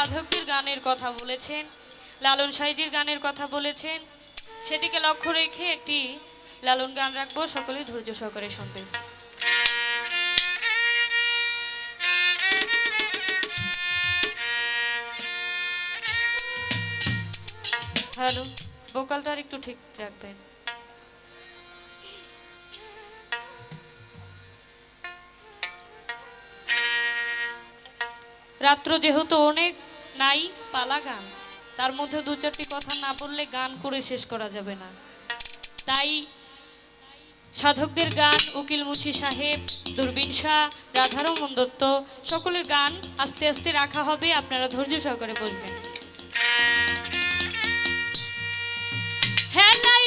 সাধকদের গানের কথা বলেছেন, লালন সাইজির গানের কথা বলেছেন। সেদিকে লক্ষ্য রেখে একটি লালন গান রাখব সকলে ধৈর্য সহকারে শুনবেন। হ্যালো ভোকালটা আর একটু ঠিক রাখবেন। রাত্র যেহেতু অনেক নাই, পালা গান। তার মধ্যে দু চারটি কথা না বললে গান করে শেষ করা যাবে না। তাই সাধকদের গান, উকিল মুন্সি সাহেব, দূরবীন শাহ, রাধারমন দত্ত, সকলের গান আস্তে আস্তে রাখা হবে, আপনারা ধৈর্য সহকারে বসবেন। হেলাই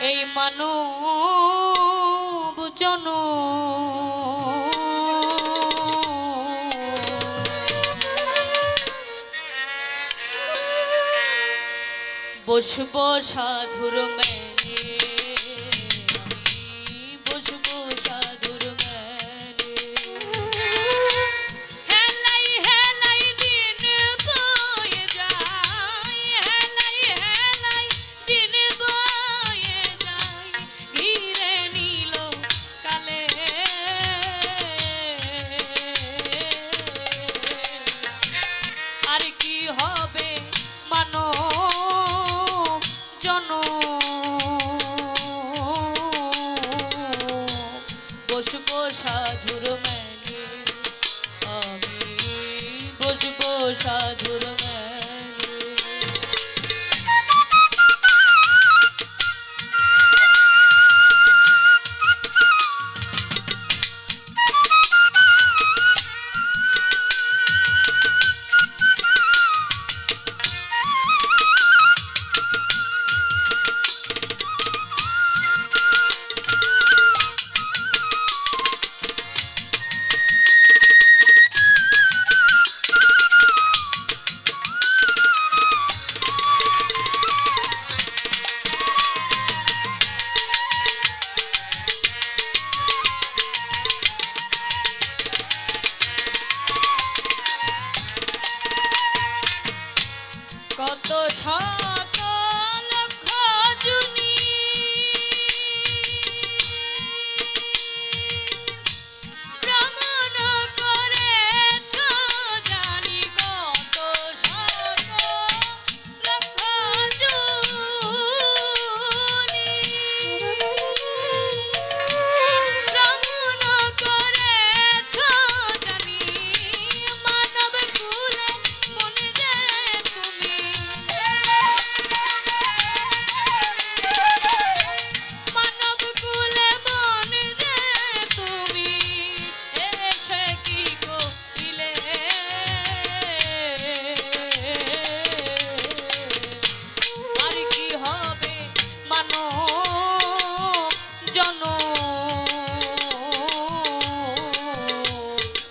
এই মানব জন বসব সাধুর মেলে বসবো সাধুর মেলে আমি বসবো সাধুর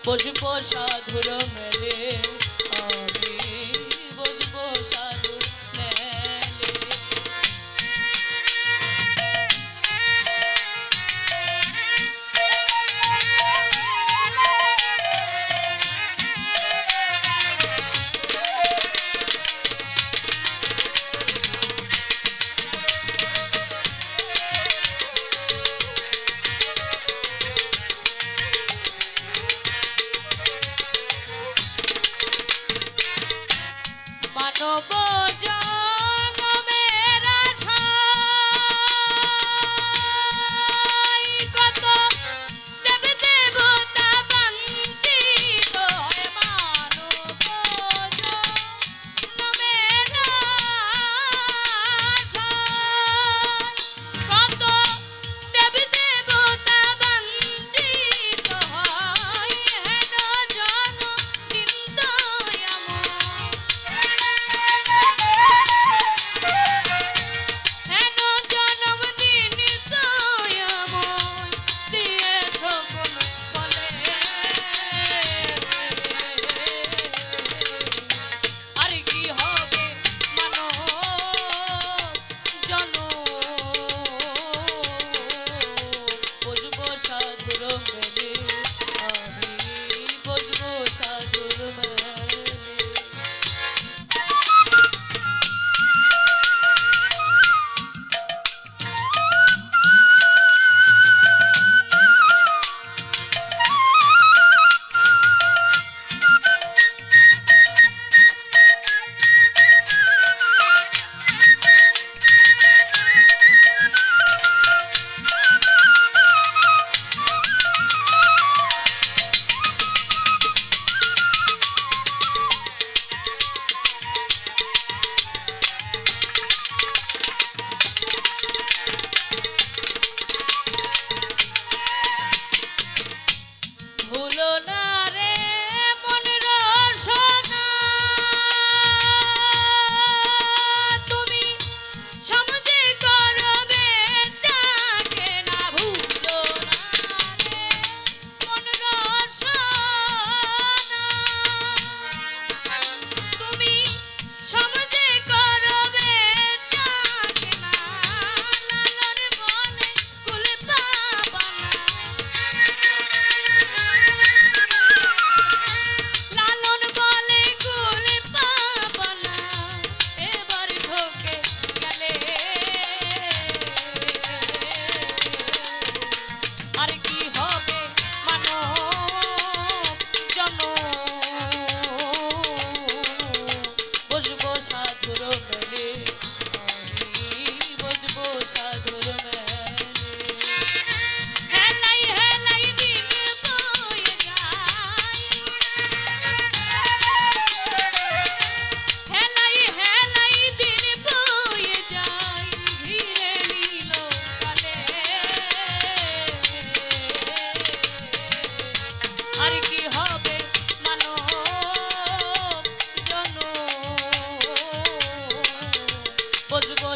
বসবো সাধুর মেলে। আমি